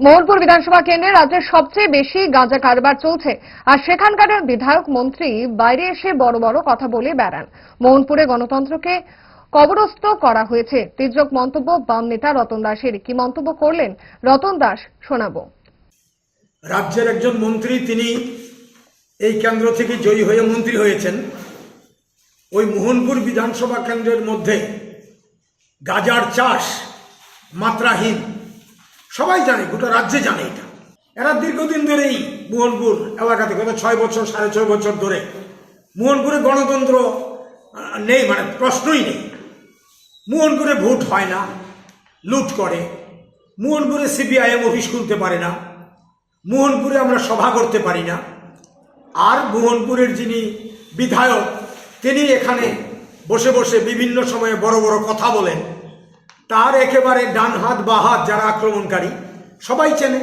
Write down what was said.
মোহনপুর বিধানসভা কেন্দ্রে রাজ্যের সবচেয়ে বেশি গাঁজা কারবার চলছে। আর সেখানকার বিধায়ক, মন্ত্রী বাইরে এসে বড় বড় কথা বলে বেড়ান। মোহনপুরে গণতন্ত্রকে কবরস্থ করা হয়েছে। তির্যক মন্তব্য বাম নেতা রতন দাসের। কি মন্তব্য করলেন রতন দাস, শোনাবো। রাজ্যের একজন মন্ত্রী, তিনি এই কেন্দ্র থেকে জয়ী হয়ে মন্ত্রী হয়েছেন। ওই মোহনপুর বিধানসভা কেন্দ্রের মধ্যে গাজার চাষ মাত্রাহীন। সবাই জানে, গোটা রাজ্যে জানে এটা। এরা দীর্ঘদিন ধরেই মোহনপুর এলাকাতে গত ছয় বছর, সাড়ে ছয় বছর ধরে মোহনপুরে গণতন্ত্র নেই মানে প্রশ্নই নেই। মোহনপুরে ভোট হয় না, লুট করে। মোহনপুরে সিপিআইএম অফিস খুলতে পারে না। মোহনপুরে আমরা সভা করতে পারি না। আর মোহনপুরের যিনি বিধায়ক, তিনি এখানে বসে বসে বিভিন্ন সময়ে বড় বড় কথা বলেন। তার একেবারে ডান হাত বা হাত যারা আক্রমণকারী সবাই চেনে।